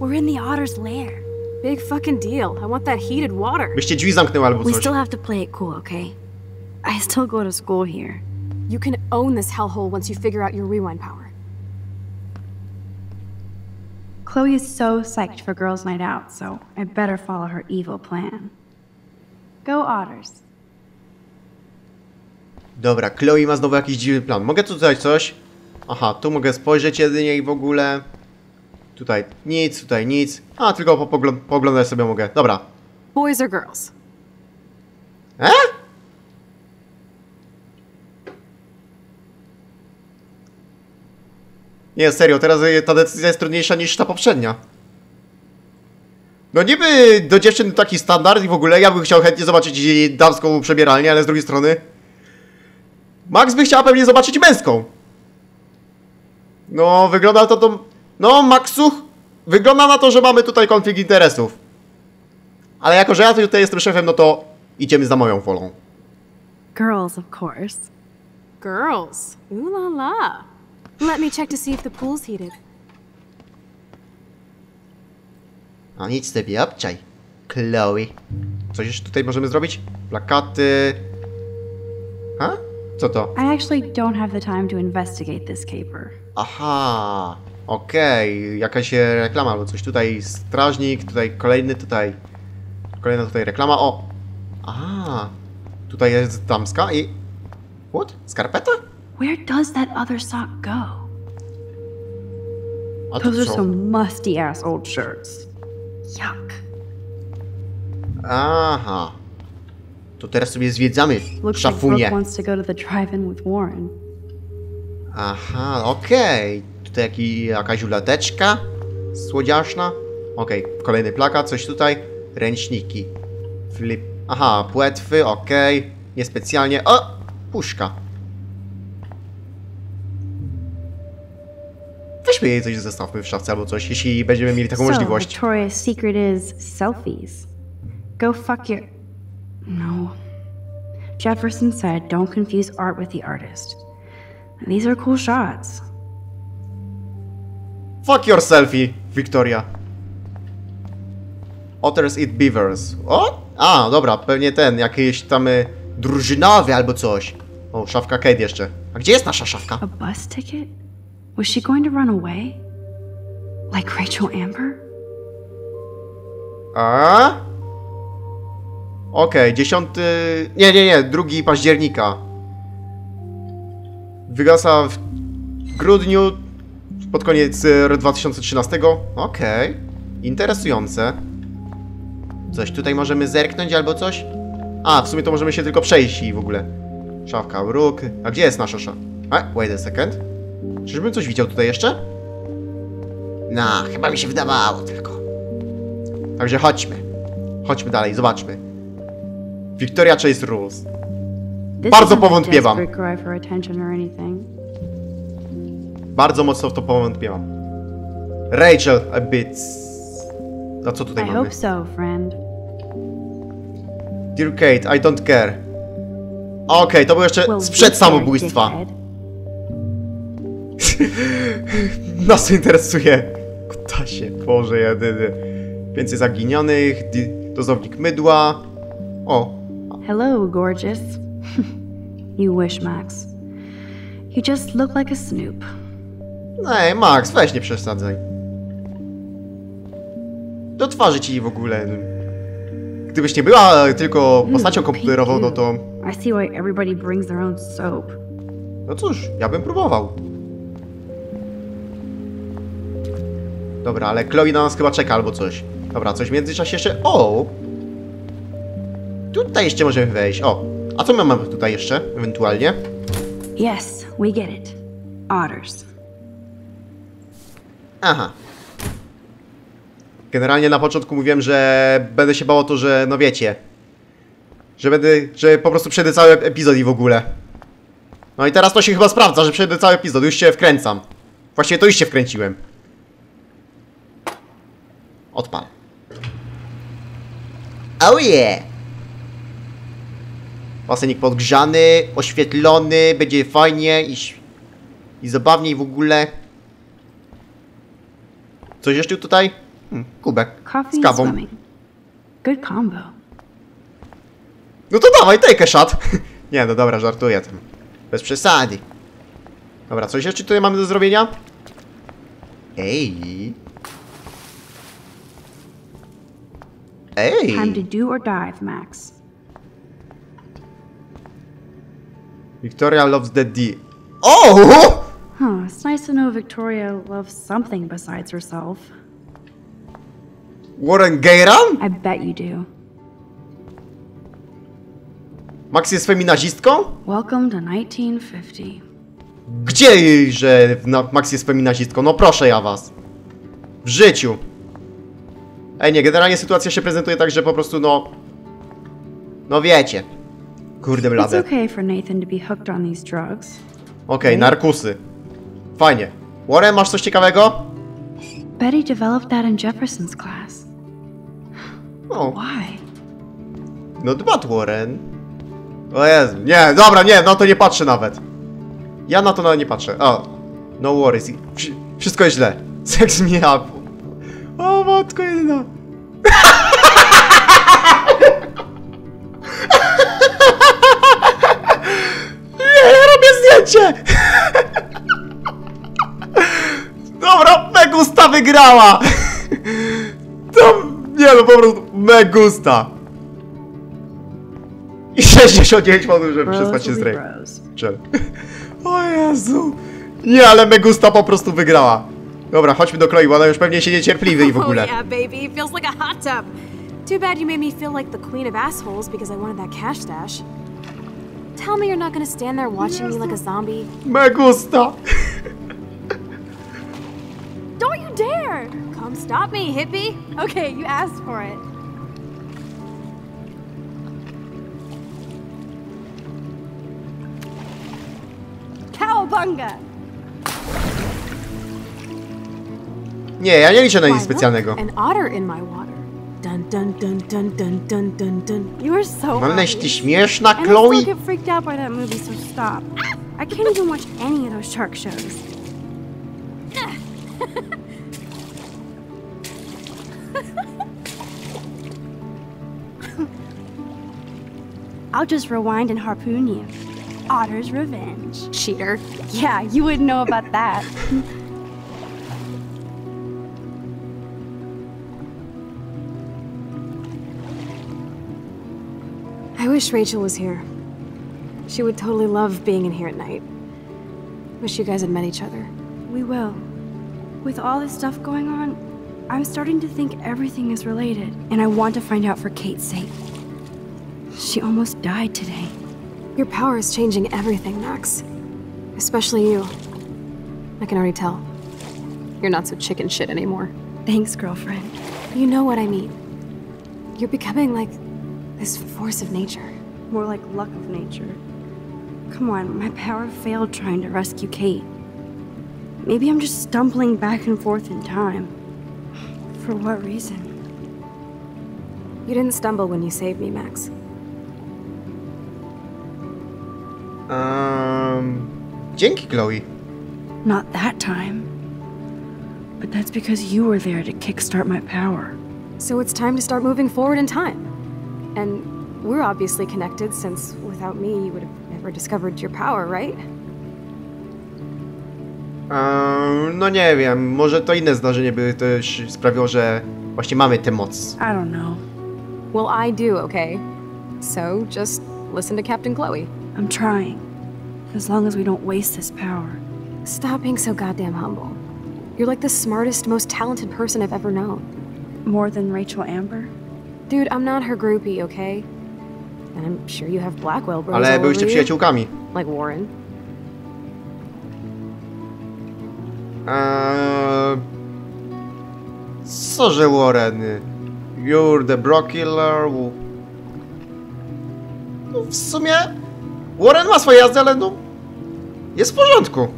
We're in the otter's lair. Big fucking deal. I want that heated water. Byście drzwi zamknęły albo We coś. still have to play it cool, okay? I still go to school here. You can own this hellhole once you figure out your rewind power. Chloe is so psyched for girls' night out, so I better follow her evil plan. Go Otters. Dobra, Chloe ma znowu jakiś dziwny plan. Mogę tutaj coś? Aha, tu mogę spojrzeć jedynie i w ogóle. Tutaj nic, tutaj nic. A, tylko po poglą- pooglądać sobie mogę. Dobra. Boys or girls? E? Nie, serio, teraz ta decyzja jest trudniejsza niż ta poprzednia. No niby do dziewczyn taki standard i w ogóle ja bym chciał chętnie zobaczyć damską przebieralnię, ale z drugiej strony... Max by chciała pewnie zobaczyć męską. No, wygląda to to... No, Maxu, wygląda na to, że mamy tutaj konflikt interesów. Ale jako, że ja tutaj jestem szefem, no to idziemy za moją wolą. Girls, of course. Girls. Ooh la la. Let me check to see if the pool's heated. A nic sobie obczaj. Chloe. Coś jeszcze tutaj możemy zrobić? Plakaty. Ha? Co to? I actually don't have the time to investigate this caper. Aha. Okej. Jakaś e, reklama albo coś. Tutaj strażnik, tutaj kolejny, tutaj. Kolejna tutaj reklama. O! A. Tutaj jest damska i... What? Skarpeta? Where does that other sock go? A Those are some musty ass old shirts. Yuck. Aha. To teraz sobie zwiedzamy Looks like Brooke szafunie. To jaki, jakaś ulateczka słodziaszna. Okej, kolejny plakat, coś tutaj. Ręczniki. Flip. Aha, płetwy, okej. Niespecjalnie. O! Puszka. Weźmy jej coś zestawmy w szafce albo coś, jeśli będziemy mieli taką So, możliwość. Victoria's secret is selfies. Go fuck your. No. Jefferson said don't confuse art with the artist. These are cool shots. Fuck your selfie, Victoria. Otters eat beavers. O? A, dobra, pewnie ten, jakiś tam y, drużynowy albo coś. O, szafka Kate jeszcze. A gdzie jest nasza szafka? A bus ticket? Was she going to run away? Like Rachel Amber? A? Okej, dziesiąty... Nie, nie, nie, drugi października. Wygasa w grudniu, pod koniec y, 2013. Okej, interesujące. Coś tutaj możemy zerknąć albo coś? A, w sumie to możemy się tylko przejść i w ogóle. Szafka, róg. A gdzie jest nasza szafka? A, wait a second. Czyżbym coś widział tutaj jeszcze? No, chyba mi się wydawało tylko. Także chodźmy. Chodźmy dalej, zobaczmy. Victoria Chase Rules. Bardzo powątpiewam. Bardzo mocno w to powątpiewam. Rachel, a bit. A co tutaj I mamy? hope so, friend. Dear Kate, I don't care. Okej, to był jeszcze Well, sprzed samobójstwa. Nas to interesuje. Kutasie, Boże jedyny. Więcej zaginionych, dozownik mydła. O, Hello, gorgeous. you wish, Max. You just look like a snoop. Ej, Max, weź nie przesadzaj. Do twarzy ci w ogóle. Gdybyś nie była tylko postacią Mm, komputerową, no to... I see why everybody brings their own soap. No cóż, ja bym próbował. Dobra, ale Chloe na nas chyba czeka albo coś. Dobra, coś w międzyczasie jeszcze... O! Tutaj jeszcze możemy wejść. O! A co my mamy tutaj jeszcze, ewentualnie? Yes, we get it. Otters. Aha. Generalnie na początku mówiłem, że będę się bał o to, że no wiecie. Że będę, że po prostu przejdę cały epizod i w ogóle. No i teraz to się chyba sprawdza, że przejdę cały epizod, już się wkręcam. Właściwie to już się wkręciłem. Odpal. Oh yeah! Basenik podgrzany, oświetlony, będzie fajnie i, i zabawniej w ogóle. Coś jeszcze tutaj? Kubek. Coffee Z kawą. Good combo. No to dawaj, take a shot. Nie, no dobra, żartuję tam. Bez przesady. Dobra, coś jeszcze tutaj mamy do zrobienia? Ej. Ej. Time to do or dive, Max. Victoria loves the D. O! Huh, it's nice to know Victoria loves something besides herself. Warren Gayran? I bet you do. Max jest feminazistką? Welcome to 1950. Gdzie że Max jest feminazistką? No proszę ja was. W życiu. Ej, nie, generalnie sytuacja się prezentuje tak, że po prostu no... No wiecie. Kurde It's blade. Okej, okay for Nathan to be hooked on these drugs. narkusy. Fajnie. Warren, masz coś ciekawego? Betty developed that in Jefferson's class. O, Why? not bad, Warren. O Jezu, nie, dobra, nie, no to nie patrzę nawet. Ja na to nawet nie patrzę. O, no worries. Wsz- Wszystko jest źle. Me up. O, matko jedyna. Nie, ja robię zdjęcie! Dobra, Megusta wygrała! To, nie no, po prostu Megusta. I 69 minut, żeby przespać się z Ray. Czel. O Jezu. Nie, ale Megusta po prostu wygrała. Dobra, chodźmy do Chloe, bo ona już pewnie się niecierpliwy i w ogóle. Oh yeah, baby. Feels like a hot tub. Too bad you made me feel like the queen of assholes because I wanted that cash stash. Tell me you're not gonna stand there watching me like a zombie. Megusta. Don't you dare! Come stop me, hippie. Okay, you asked for it. Cowabunga! Nie, ja nie liczę na nic specjalnego. An otter in my water. Dun dun dun dun dun dun dun dun. You are so Mam obvious. ty śmieszna, And I still Chloe? get freaked out by that movie, so stop. I can't even watch any of those shark shows. I'll just rewind and harpoon you. Otter's revenge. Cheater. Yeah, you wouldn't know about that. I wish Rachel was here. She would totally love being in here at night. Wish you guys had met each other. We will. With all this stuff going on, I'm starting to think everything is related, and I want to find out for Kate's sake. She almost died today. Your power is changing everything, Max. Especially you. I can already tell. You're not so chicken shit anymore. Thanks, girlfriend. You know what I mean. You're becoming like this force of nature. More like luck of nature. Come on, my power failed trying to rescue Kate. Maybe I'm just stumbling back and forth in time. For what reason? You didn't stumble when you saved me, Max. Um, dzięki, Chloe. Not that time. But that's because you were there to kickstart my power. So it's time to start moving forward in time. And we're obviously connected since without me you would have never discovered your power, right? No nie wiem, może to inne zdarzenie by też sprawiło, że właśnie mamy tę moc. I don't know. Well, I do, okay? So just listen to Captain Chloe. I'm trying. As long as we don't waste this power. Stop being so goddamn humble. You're like the smartest, most talented person I've ever known. More than Rachel Amber? Dude, I'm not her groupie, okay? And I'm sure you have Blackwell bros Ale byłyście przyjaciółkami. like Warren. Eee... Co, że Warren? You're the bro killer. w- No, w sumie... Warren ma swoje jazdy, ale no... Jest w porządku.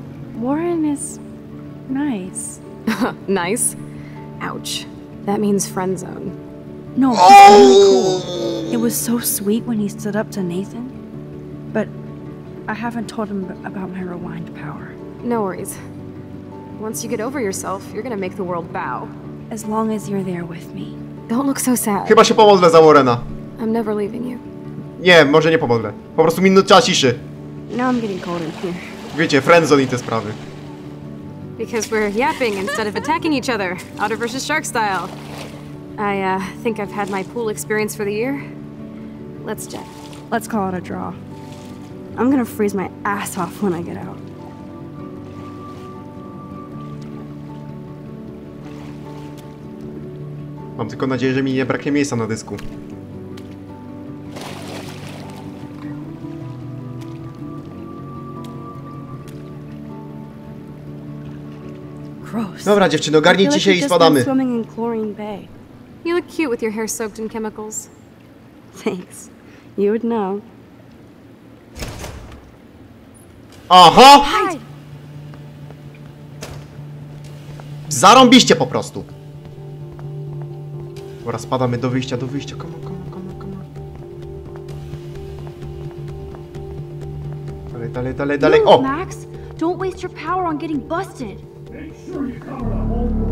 Warren is nice. Nice. Ouch. That means friend zone. No, oh! he's really cool. It was so sweet when he stood up to Nathan. But I haven't told him about my rewind power. No worries. Once you get over yourself, you're gonna make the world bow. as long as you're there with me. Don't look so sad. Chyba się pomodlę za Warrena. I'm never leaving you. Nie, może nie pomodlę. Po prostu minuta ciszy. Now I'm getting cold in here. Wiecie, friendzone i te sprawy. Because we're yapping instead of attacking each other, otter versus shark style. I uh, think I've had my pool experience for the year. Let's jet. Let's call it a draw. I'm gonna freeze my ass off when I get out. Mam tylko nadzieję, że mi nie braknie miejsca na dysku. Dobra dziewczyno, I feel garnijcie like się i spadamy. You look cute with your hair soaked in chemicals. Thanks. You would know. Aha! Hide! Zarąbiście po prostu. Dobra, spadamy do wyjścia, do wyjścia. Come on, come on, come on, come on. Dalej, dalej, dalej, dalej. O! Max! Don't waste your power on getting busted.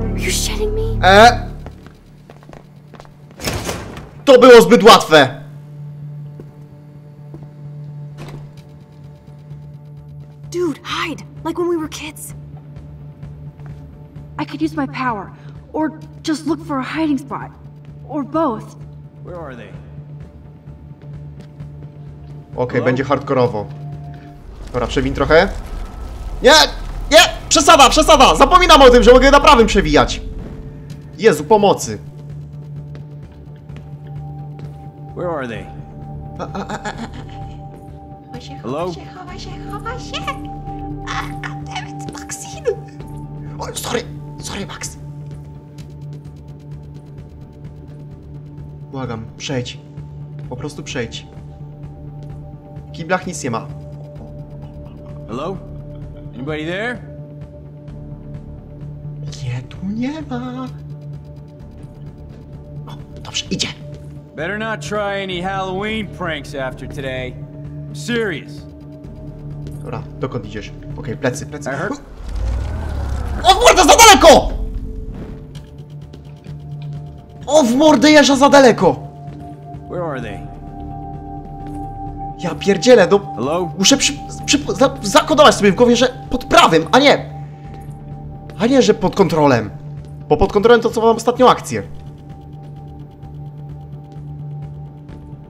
Are you shitting me? E! To było zbyt łatwe! Dude, hide! Like when we were kids. I could use my power, or just look for a hiding spot, or both. Where are they? Okej, będzie hardkorowo. Dobra, przewin trochę. Nie! Nie! Przesada, przesada! Zapominam o tym, że mogę na prawym przewijać. Jezu, pomocy. Where are they? Hello? Chowaj się, chowaj się! A, goddammit, Maxine! O, sorry, sorry, Max. Błagam, przejdź. Po prostu przejdź. W kiblach nic nie ma. Hello? Anybody there? Nie, tu nie ma. O, dobrze, idzie. Better not try any Halloween pranks after today. I'm serious. Dobra, dokąd idziesz? Okej, plecy, plecy. I heard. O mordę, za daleko! O w mordę jeża za daleko! Where are they? Ja pierdzielę, no... Hello? Muszę przy, przy, za, zakodować sobie w głowie, że pod prawym, a nie... A nie, że pod kontrolem. Bo pod kontrolem to co mam ostatnią akcję.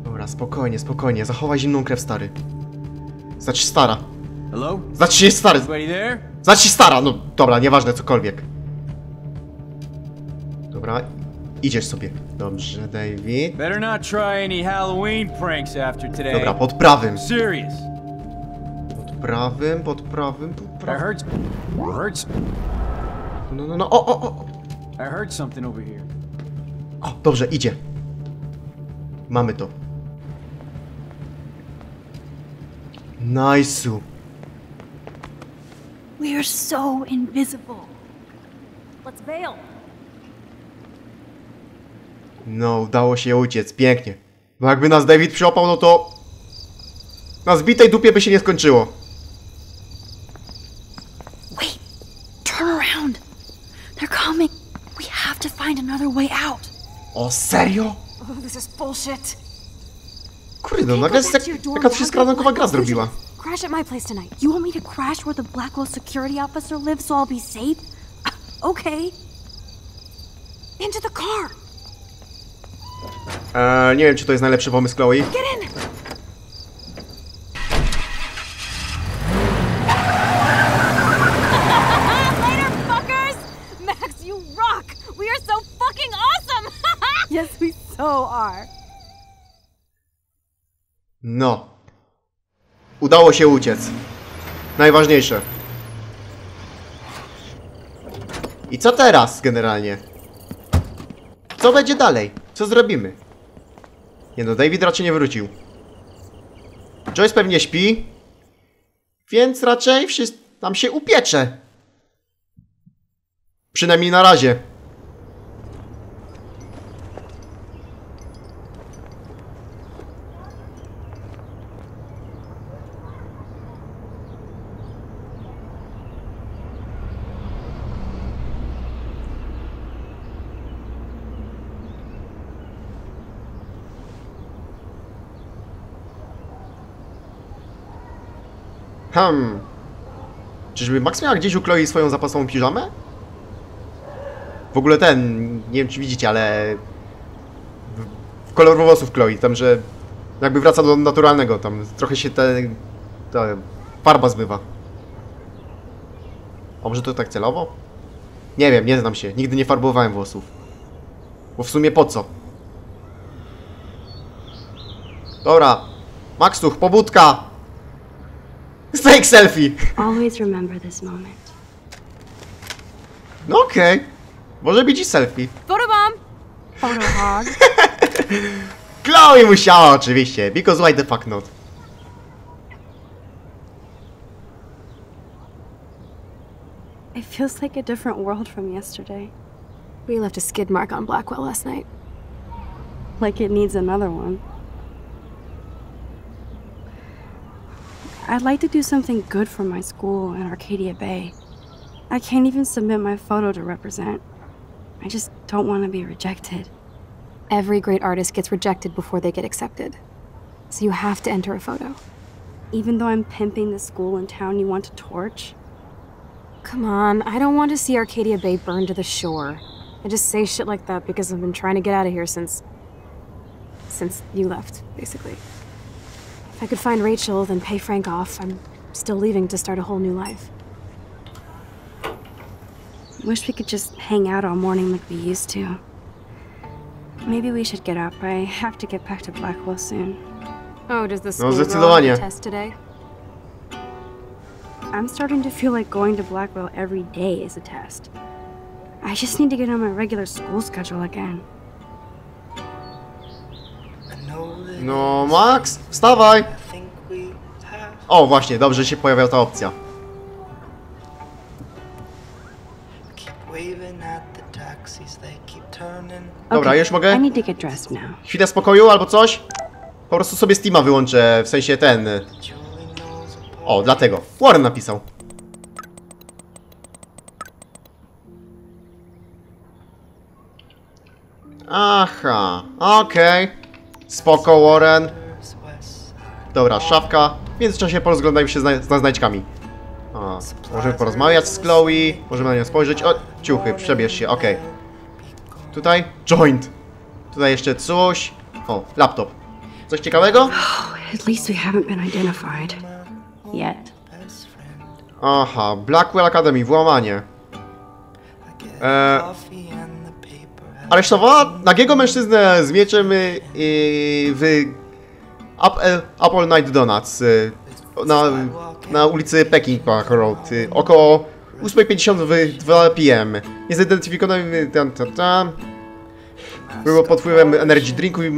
Dobra, spokojnie, spokojnie. Zachowaj zimną krew, stary. Znaczy stara. Hello? Znaczy się jest stary. Znaczy stara, no dobra, nieważne, cokolwiek. Dobra, idziesz sobie. Dobrze, David. Better not try any Halloween pranks after today. Dobra, pod prawym. Serious. Pod prawym, pod prawym, pod I prawym. heard. I heard. No, no, no, o, o, o. I heard something over here. O, dobrze, idzie. Mamy to. Nice'u. We are so invisible. Let's bail. No, udało się uciec, pięknie. Bo jakby nas David przyopał, no to... Na zbitej dupie by się nie skończyło. Wait! Turn around! They're coming! We have to find another way out! O, serio? Oh, this is bullshit. Kurde, no nagle jest jak, to your dorm jakaś now. się skrankowa gra zrobiła. Crash at my place tonight. You want me to crash where the Blackwell security officer lives so I'll be safe? Okay. Into the car. Eee, nie wiem, czy to jest najlepszy pomysł, Chloe. No. Udało się uciec. Najważniejsze. I co teraz, generalnie? Co będzie dalej? Co zrobimy? Nie no, David raczej nie wrócił. Joyce pewnie śpi. Więc raczej wszyscy tam się upiecze. Przynajmniej na razie. Hmm. Czyżby Max miała gdzieś u Chloe swoją zapasową piżamę? W ogóle ten, nie wiem czy widzicie, ale... w- Kolor włosów Chloe, tam że jakby wraca do naturalnego, tam trochę się te... ta farba zmywa. A może to tak celowo? Nie wiem, nie znam się, nigdy nie farbowałem włosów. Bo w sumie po co? Dobra, Maxuch, pobudka! Fake selfie! Always remember this moment. No okej. Może być i selfie. Photobomb! Photo hog. Chloe musiała oczywiście, because why the fuck not? It feels like a different world from yesterday. We left a skid mark on Blackwell last night. Like it needs another one. I'd like to do something good for my school in Arcadia Bay. I can't even submit my photo to represent. I just don't want to be rejected. Every great artist gets rejected before they get accepted. So you have to enter a photo. Even though I'm pimping the school in town you want to torch, Come on, I don't want to see Arcadia Bay burned to the shore. I just say shit like that because I've been trying to get out of here since. since you left, basically. If I could find Rachel, then pay Frank off, I'm still leaving to start a whole new life. wish we could just hang out all morning like we used to. Maybe we should get up. I have to get back to Blackwell soon. Oh, does the No, school girl have zdecydowanie. a test today? I'm starting to feel like going to Blackwell every day is a test. I just need to get on my regular school schedule again. No Max, wstawaj! O właśnie, dobrze że się pojawiła ta opcja. Dobra, już mogę? Chwilę spokoju albo coś? Po prostu sobie Steama wyłączę, w sensie ten... A O, dlatego. Warren napisał. Aha, okej. Spoko, Warren. Dobra, szafka. W międzyczasie porozglądajmy się zna za znajdźkami. A, możemy porozmawiać z Chloe, możemy na nią spojrzeć. O, ciuchy, przebierz się, okej. Tutaj? Joint. Tutaj jeszcze coś. O, laptop. Coś ciekawego? At least we haven't been identified. Yet. best friend Aha, Blackwell Academy, włamanie. I aresztowała nagiego mężczyznę z mieczem w Apple, Apple Night Donuts y, na, na ulicy Peking Park Road y, około 8.50 w 2 p.m. Niezidentyfikowany tam, tam, tam. Było pod wpływem energy drinku i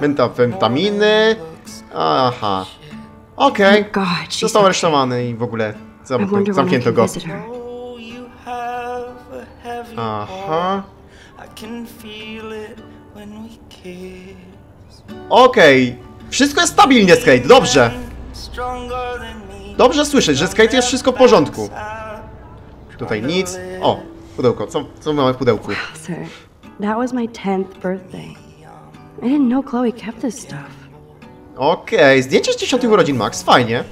metafetaminy. Aha. Okej. God, she's Został okay. aresztowany i w ogóle zamknięto go. Oh, Aha. Okej. Wszystko jest stabilnie, Skate. Dobrze. Dobrze słyszeć, że z Kate jest wszystko w porządku. Tutaj nic. O, pudełko. Co, co mamy w pudełku? Sir, that was my 10th birthday. I didn't know Chloe kept this stuff. Okej, zdjęcie z 10 urodzin Max. Fajnie.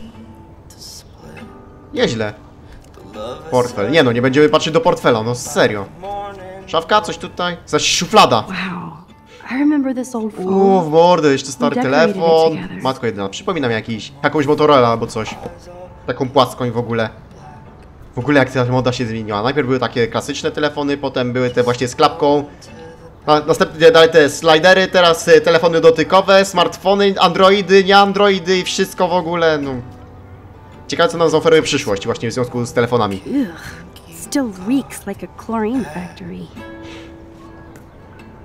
Nieźle. Portfel. Nie no, nie będziemy patrzeć do portfela, no serio. Szafka, coś tutaj? Zaś szuflada. Uuu, w mordę, jeszcze stary telefon. Matko jedyna, przypominam jakiś, jakąś Motorola albo coś. Taką płaską i w ogóle. W ogóle jak ta moda się zmieniła. Najpierw były takie klasyczne telefony, potem były te właśnie z klapką. Na, następnie dalej te slidery, teraz e, telefony dotykowe, smartfony, androidy, nie androidy i wszystko w ogóle, no. Ciekawe co nam zaoferuje przyszłość właśnie w związku z telefonami. Ugh. Still reeks like a chlorine factory.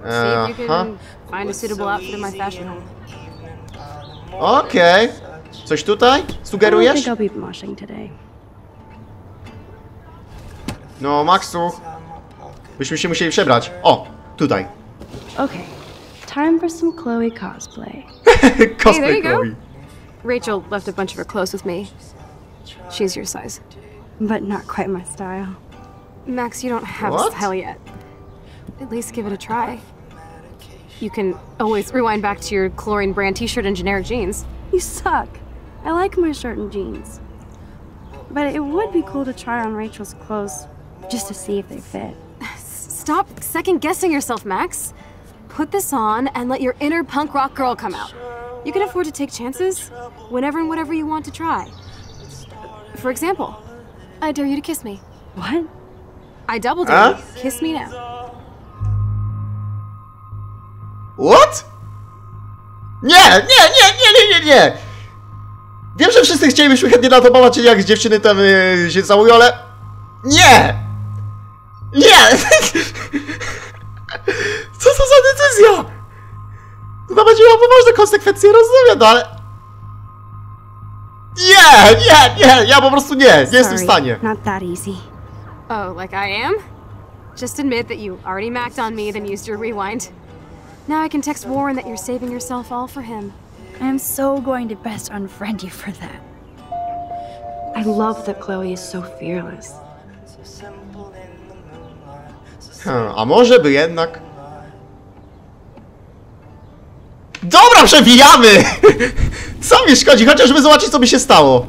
Uh, See if you Aha. can find a suitable outfit in my fashion home. Okej. Coś tutaj? Sugerujesz? I don't think I'll be moshing today. No, Maxu. Byśmy się musieli przebrać. O, tutaj. Okay. Time for some Chloe cosplay. Cosplay there you go. Chloe. Rachel left a bunch of her clothes with me. She's your size. But not quite my style. Max, you don't have What? a style yet. At least give it a try. You can always rewind back to your chlorine brand t-shirt and generic jeans. You suck. I like my shirt and jeans. but it would be cool to try on Rachel's clothes just to see if they fit. Stop second guessing yourself, Max. Put this on and let your inner punk rock girl come out. You can afford to take chances whenever and whatever you want to try. For example, I dare you to kiss me. What? I double dare Huh? you. Kiss me now. What? Nie, nie, nie, nie, nie, nie, nie! Wiem, że wszyscy chcielibyśmy chętnie na to popatrzeć, jak dziewczyny tam y, się całują, ale... Nie! Nie! Co to za decyzja? To będzie miała poważne konsekwencje, rozumiem, no ale... Nie, nie, nie, ja po prostu nie, nie jestem w stanie. Not that easy. Oh, like I am? Just admit that you already macked on me, then used your rewind. Now I can text Warren that you're saving yourself all for him. I am so going to best unfriend you for that. I love that Chloe is so fearless. Hmm, a może by jednak... Dobra, przewijamy! Co mi szkodzi, chociażby zobaczyć, co by się stało.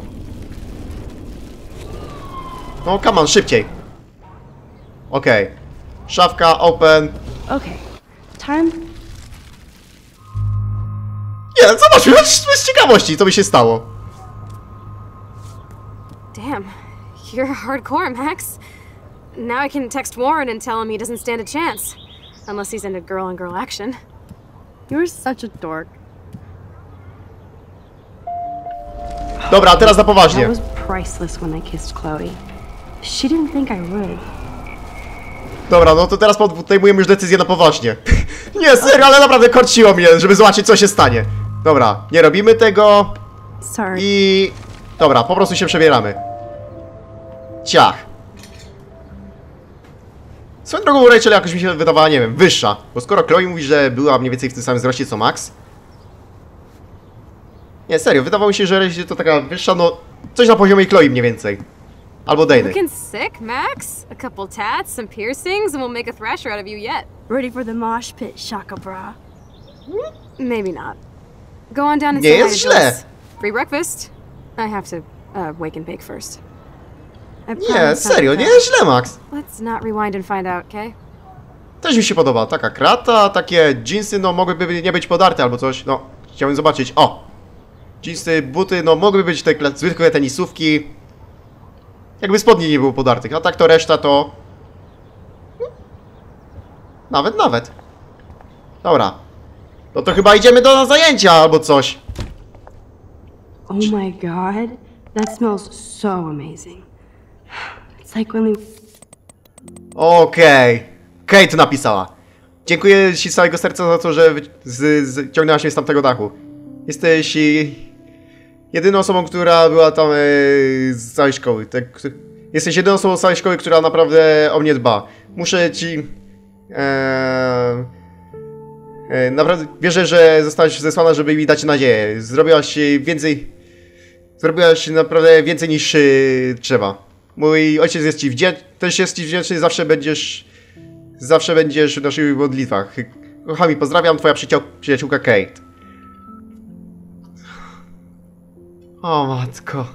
No, come on, szybciej. Okej. Szafka, open. Okay, time. Nie, zobaczmy, chodźmy z ciekawości, co by się stało. Damn, you're hardcore, Max. Now I can text Warren and tell him he doesn't stand a chance. Unless he's into girl on girl action. You're such a dork. Dobra, teraz na poważnie. Dobra, no to teraz podejmujemy już decyzję na poważnie. Nie, serio, ale naprawdę korciło mnie, żeby zobaczyć, co się stanie. Dobra, nie robimy tego. Sorry. I... Dobra, po prostu się przebieramy. Ciach. Swoją drogą Rachel jakoś mi się wydawała, nie wiem, wyższa. Bo skoro Chloe mówi, że była mniej więcej w tym samym wzroście co Max... Nie, serio, wydawało mi się, że Rachel to taka wyższa, no... Coś na poziomie Chloe mniej więcej. Albo Dany. Looking sick, Max? A couple tats, some piercings, and we'll make a thrasher out of you yet. Ready for the mosh pit, Shaka Bra. Maybe not. Go on down and Nie say hi jest to źle. Joyce. Free breakfast. I have to uh, wake and bake first. I Nie, promise serio, to nie cry. jest źle, Max. Let's not rewind and find out, okay? Też mi się podoba. Taka krata, takie jeansy, no mogłyby nie być podarte albo coś. No, chciałbym zobaczyć. O! Jeansy, buty, no mogłyby być te zwykłe tenisówki. Jakby spodni nie było podartych. A tak to reszta to... Nawet, nawet. Dobra. No to chyba idziemy do zajęcia albo coś. Oh my god, that smells so amazing. It's like when we. Okej. Kate napisała. Dziękuję Ci z całego serca za to, że wy- z, z, ciągnęłaś mnie z tamtego dachu. Jesteś i, jedyną osobą, która była tam e, z całej szkoły. Tak, jesteś jedyną osobą z całej szkoły, która naprawdę o mnie dba. Muszę Ci... E, e, naprawdę wierzę, że zostałaś zesłana, żeby mi dać nadzieję. Zrobiłaś więcej... Zrobiłaś naprawdę więcej niż e, trzeba. Mój ojciec jest ci wdzięczny, też jest ci wdzięczny, zawsze będziesz, zawsze będziesz w naszych modlitwach. Kochani, pozdrawiam, twoja przyjaciół, przyjaciółka Kate. O matko.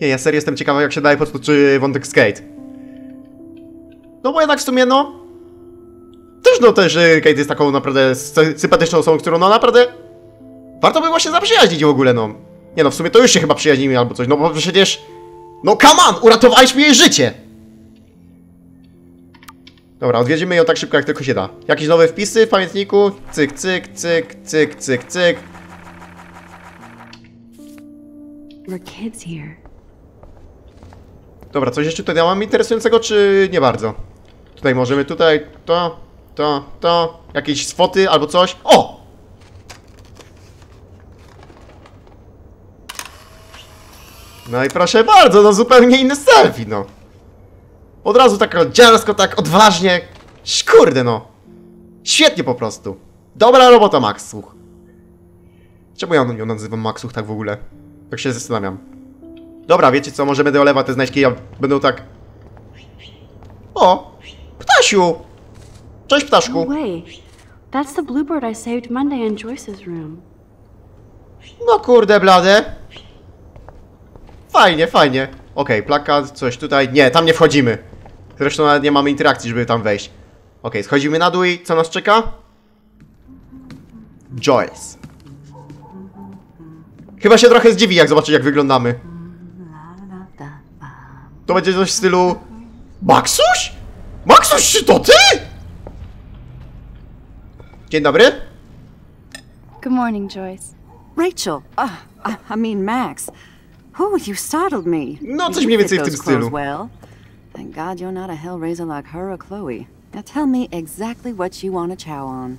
Nie, ja serio jestem ciekawy, jak się dalej potoczy wątek z Kate. No bo jednak w sumie, no... Też no, też Kate jest taką naprawdę sy- sympatyczną osobą, którą no naprawdę... Warto by się zaprzyjaźnić w ogóle, no. Nie no, w sumie to już się chyba przyjaźnimy albo coś, no bo przecież... No come on, uratowałeś mi jej życie! Dobra, odwiedzimy ją tak szybko jak tylko się da. Jakieś nowe wpisy w pamiętniku? Cyk, cyk, cyk, cyk, cyk, cyk. Dobra, coś jeszcze tutaj mam interesującego, czy nie bardzo? Tutaj możemy, tutaj, to, to, to, jakieś swoty albo coś. O! No i proszę bardzo, no zupełnie inny selfie, no. Od razu tak dziarsko, tak odważnie. Kurde, no. Świetnie po prostu. Dobra robota, Max, słuch. Czemu ja ją nazywam Maxuch tak w ogóle? Tak się zastanawiam. Dobra, wiecie co, może będę olewał te znajdźki, ja będą tak... O! Ptasiu! Cześć, No ptaszku! way. That's the bluebird I saved Monday in Joyce's room. No kurde, blade. Fajnie, fajnie. Okej, plakat, coś tutaj. Nie, tam nie wchodzimy. Zresztą nawet nie mamy interakcji, żeby tam wejść. Okej, schodzimy na dół i co nas czeka? Joyce. Chyba się trochę zdziwi, jak zobaczy, jak wyglądamy. To będzie coś w stylu... Maxuś? Maxuś, czy to ty? Dzień dobry. Good morning, Joyce. Rachel, uh, I, I mean Max. Whew, you startled me. No, coś mniej więcej w tym stylu. Well, thank God you're not a hellraiser like her or Chloe. Now tell me exactly what you want to chow on.